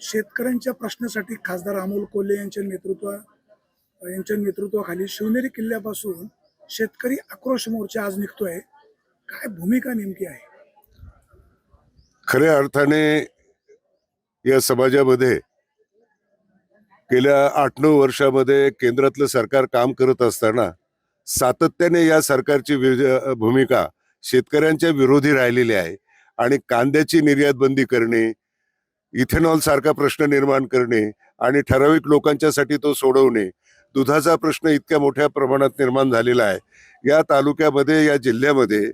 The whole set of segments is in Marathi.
शेतकऱ्यांच्या प्रश्नासाठी खासदार अमोल कोल्हे यांच्या नेतृत्वा यांच्या नेतृत्वाखाली शिवनेरी किल्ल्यापासून शेतकरी आक्रोश मोर्चा आज निघतोय. काय भूमिका नेमकी आहे? खऱ्या अर्थाने या समाजामध्ये गेल्या आठ नऊ वर्षामध्ये केंद्रातलं सरकार काम करत असताना सातत्याने या सरकारची वि- भूमिका शेतकऱ्यांच्या विरोधी राहिलेली आहे. आणि कांद्याची निर्यात बंदी करणे इथेनॉल सारखा प्रश्न निर्माण करणे आणि ठराविक लोकांच्यासाठी तो सोडवणे दुधाचा प्रश्न इतक्या मोठ्या प्रमाणात निर्माण झालेला आहे. या तालुक्यामध्ये या जिल्ह्यामध्ये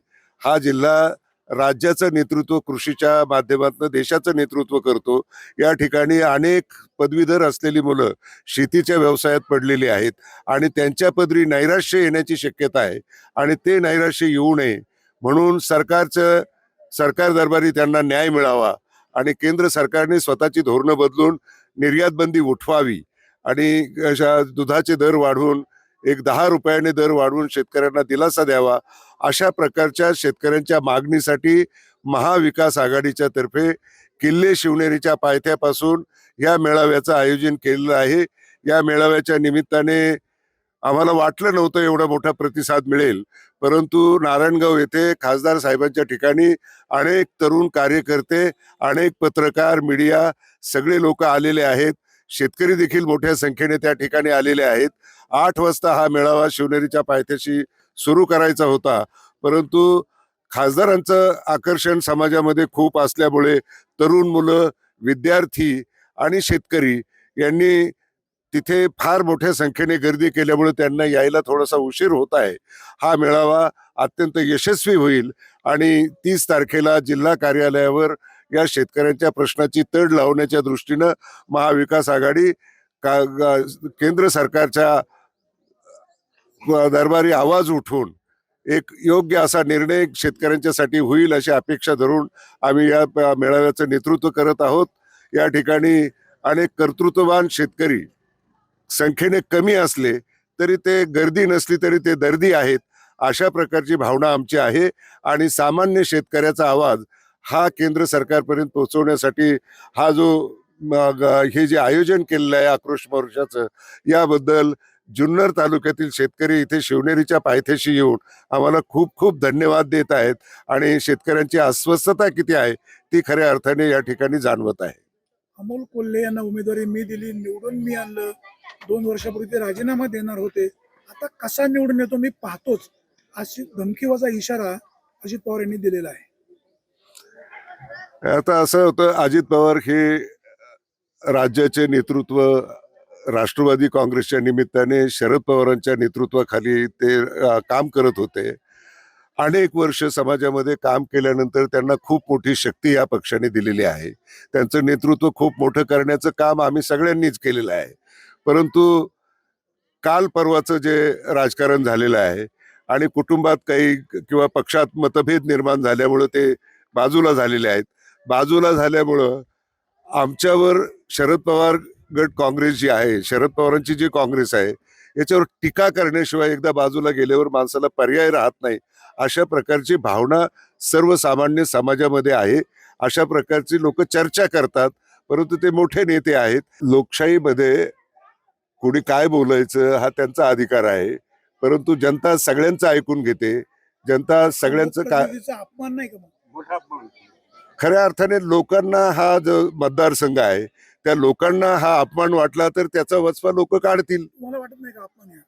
हा जिल्हा राज्याचं नेतृत्व कृषीच्या माध्यमातून देशाचं नेतृत्व करतो. या ठिकाणी अनेक पदवीधर असलेली मुलं शेतीच्या व्यवसायात पडलेली आहेत आणि त्यांच्या पदरी नैराश्य येण्याची शक्यता आहे आणि ते नैराश्य येऊ नये म्हणून सरकारचं सरकार दरबारी त्यांना न्याय मिळावा आणि केंद्र सरकारने स्वतःची धोरणं बदलून निर्यात बंदी उठवावी आणि अशा दुधाचे दर वाढवून एक दहा रुपयाने दर वाढवून शेतकऱ्यांना दिलासा द्यावा अशा प्रकारच्या शेतकऱ्यांच्या मागणीसाठी महाविकास आघाडीच्या तर्फे किल्ले शिवनेरीच्या पायथ्यापासून या मेळाव्याचं आयोजन केलेलं आहे. या मेळाव्याच्या निमित्ताने आम्हाला वाटलं नव्हतं एवढा मोठा प्रतिसाद मिळेल. परंतु नारायणगाव येथे खासदार साहेबांच्या ठिकाणी अनेक तरुण कार्यकर्ते अनेक पत्रकार मीडिया सगळे लोक आलेले आहेत. शेतकरी देखील मोठ्या संख्येने त्या ठिकाणी आलेले आहेत. आठ वाजता हा मेळावा शिवनेरीच्या पायथ्याशी सुरू करायचा होता. परंतु खासदारांचं आकर्षण समाजामध्ये खूप असल्यामुळे तरुण मुलं विद्यार्थी आणि शेतकरी यांनी तिथे फार मोठ्या संख्येने गर्दी केल्यामुळे त्यांना यायला थोडासा उशीर होत आहे. हा मेळावा अत्यंत यशस्वी होईल आणि तीस तारखेला जिल्हा कार्यालयावर या शेतकऱ्यांच्या प्रश्नाची तड लावण्याच्या दृष्टीनं महाविकास आघाडी का केंद्र सरकारच्या दरबारी आवाज उठवून एक योग्य असा निर्णय शेतकऱ्यांच्यासाठी होईल अशी अपेक्षा धरून आम्ही या मेळाव्याचं नेतृत्व करत आहोत. या ठिकाणी अनेक कर्तृत्ववान शेतकरी संख्येने कमी असले तरी ते गर्दी नसली तरी ते दर्दी आहेत अशा प्रकारची भावना आमची आहे. आणि सामान्य शेतकऱ्याचा आवाज हा केंद्र सरकारपर्यंत पोहोचवण्यासाठी हा जो ग- हे जे आयोजन केलेलं आहे आक्रोश मोर्चाचं याबद्दल जुन्नर तालुक्यातील शेतकरी इथे शिवनेरीच्या पायथ्याशी येऊन आम्हाला खूप खूप धन्यवाद देत आहेत. आणि शेतकऱ्यांची अस्वस्थता किती आहे ती खऱ्या अर्थाने या ठिकाणी जाणवत आहे. अमोल कोल्हे यांना उमेदवारी मी दिली निवडून मी आणलं. दोन वर्षापूर्वी ते राजीनामा देणार होते. आता कसा निवडून येतो मी पाहतोच. अशी धमकीवाचा इशारा अजित पवार यांनी दिलेला आहे. आता असं होतं अजित पवार हे राज्याचे नेतृत्व राष्ट्रवादी काँग्रेसच्या निमित्ताने शरद पवारांच्या नेतृत्वाखाली ते काम करत होते. अनेक वर्ष समाजामध्ये काम केल्यानंतर त्यांना खूप मोठी शक्ती या पक्षाने दिलेली आहे. त्यांचं नेतृत्व खूप मोठं करण्याचं काम आम्ही सगळ्यांनीच केलेलं आहे. परंतु काल परवाचं जे राजकारण झालेलं आहे आणि कुटुंबात काही किंवा पक्षात मतभेद निर्माण झाल्यामुळं ते बाजूला झालेले आहेत. बाजूला झाल्यामुळं आमच्यावर शरद पवार गट काँग्रेस जी आहे शरद पवारांची जी काँग्रेस आहे याच्यावर टीका करण्याशिवाय एकदा बाजूला गेल्यावर माणसाला पर्याय राहत नाही. अशा प्रकारची भावना सर्वसामान्य समाजामध्ये आहे. अशा प्रकारची लोक चर्चा करतात. परंतु ते मोठे नेते आहेत. लोकशाहीमध्ये कोणी काय बोलायचं हा त्यांचा अधिकार आहे. परंतु जनता सगळ्यांचं ऐकून घेते. जनता सगळ्यांचं काय अपमान नाही का खऱ्या अर्थाने लोकांना हा जो मतदारसंघ आहे त्या लोकांना हा अपमान वाटला तर त्याचा वचपा लोक काढतील. वाटत नाही का अपमान आहे?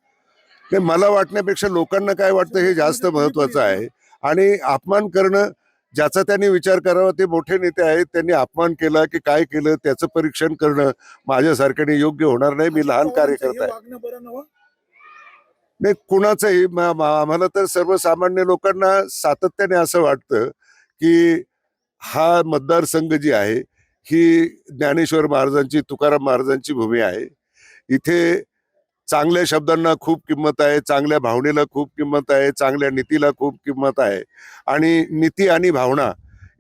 नाही मला वाटण्यापेक्षा लोकांना काय वाटतं हे जास्त महत्वाचं आहे. आणि अपमान करणं ज्याचा त्यांनी विचार करावा ते मोठे नेते आहेत. त्यांनी अपमान केला की काय केलं त्याचं परीक्षण करणं माझ्यासारख्याने योग्य होणार नाही. मी लहान कार्यकर्ता हे आहे. वागणं बरं नवं नाही कुणाचंही म- म- आम्हाला तर सर्वसामान्य लोकांना सातत्याने असं वाटतं की हा मतदारसंघ जी आहे ही ज्ञानेश्वर महाराजांची तुकाराम महाराजांची भूमी आहे. इथे चांगल्या शब्दांना खूप किंमत आहे चांगल्या भावनेला खूप किंमत आहे चांगल्या नीतीला खूप किंमत आहे. आणि नीती आणि भावना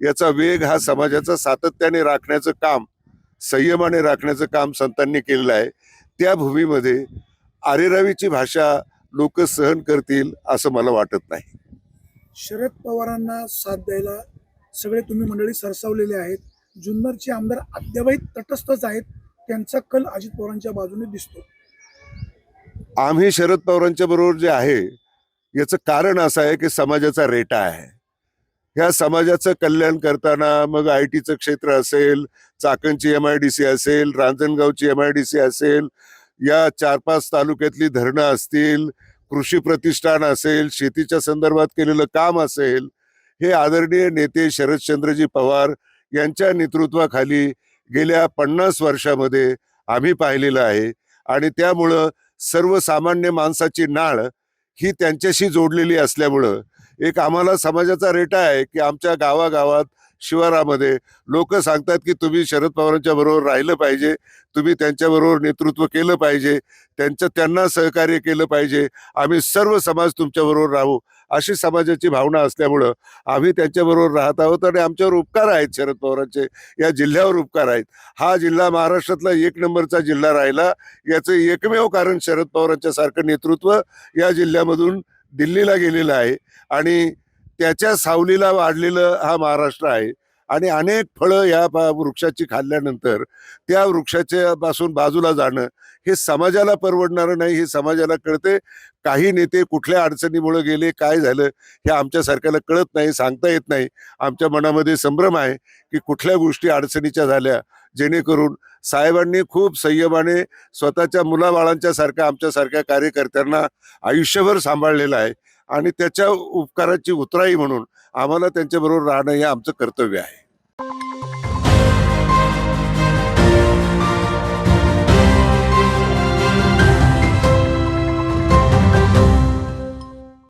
याचा वेग हा समाजाचा सातत्याने राखण्याचं काम संयमाने राखण्याचं काम संतांनी केलेलं आहे. त्या भूमीमध्ये आरेरावीची भाषा लोक सहन करतील असं मला वाटत नाही. शरद पवारांना साथ द्यायला सगळे तुम्ही मंडळी सरसावलेले आहेत. जुन्नरचे आमदार अद्यावही तटस्थच आहेत. त्यांचा कल अजित पवारांच्या बाजूने दिसतो. आम्ही शरद पवारांच्या बरोबर जे आहे याचं कारण असं आहे की समाजाचा रेटा आहे. ह्या समाजाचं कल्याण करताना मग आय टीचं क्षेत्र असेल चाकणची एम आय डी सी असेल रांजणगावची एम आय डी सी असेल या चार पाच तालुक्यातली धरणं असतील कृषी प्रतिष्ठान असेल शेतीच्या संदर्भात केलेलं काम असेल हे आदरणीय नेते शरदचंद्रजी पवार यांच्या नेतृत्वाखाली गेल्या पन्नास वर्षामध्ये आम्ही पाहिलेलं आहे. आणि त्यामुळं सर्वसामान्य माणसाची नाळ ही त्यांच्याशी जोडलेली असल्यामुळं एक आम्हाला समाजाचा रेटा आहे की आमच्या गावागावात शिवारामध्ये लोक सांगतात की तुम्ही शरद पवारांच्या बरोबर राहिलं पाहिजे तुम्ही त्यांच्याबरोबर नेतृत्व केलं पाहिजे त्यांचं त्यांना सहकार्य केलं पाहिजे आम्ही सर्व समाज तुमच्याबरोबर राहू. अशी समाजाची भावना असल्यामुळं आम्ही त्यांच्याबरोबर राहत आहोत आणि आमच्यावर उपकार आहेत शरद पवारांचे. या जिल्ह्यावर उपकार आहेत. हा जिल्हा महाराष्ट्रातला एक नंबरचा जिल्हा राहिला. याचं एकमेव कारण शरद पवारांच्या सारखं नेतृत्व या जिल्ह्यामधून दिल्लीला गेलेलं आहे. आणि त्याच्या सावलीला वाढलेलं हा महाराष्ट्र आहे. आणि अनेक फळं या वृक्षाची खाल्ल्यानंतर त्या वृक्षाच्या पासून बाजूला जाणं हे समाजाला परवडणारं नाही हे समाजाला कळते काही नेते कुठल्या अडचणीमुळे गेले काय झालं हे आमच्यासारख्याला कळत नाही सांगता येत नाही. आमच्या मनामध्ये संभ्रम आहे की कुठल्या गोष्टी अडचणीच्या झाल्या जेणेकरून साहेबांनी खूप संयमाने स्वतःच्या मुलाबाळांच्या सारख्या आमच्यासारख्या कार्यकर्त्यांना आयुष्यभर सांभाळलेलं आहे. आणि त्याच्या उपकाराची उतराई म्हणून आम्हाला त्यांच्याबरोबर राहणं हे आमचं कर्तव्य आहे.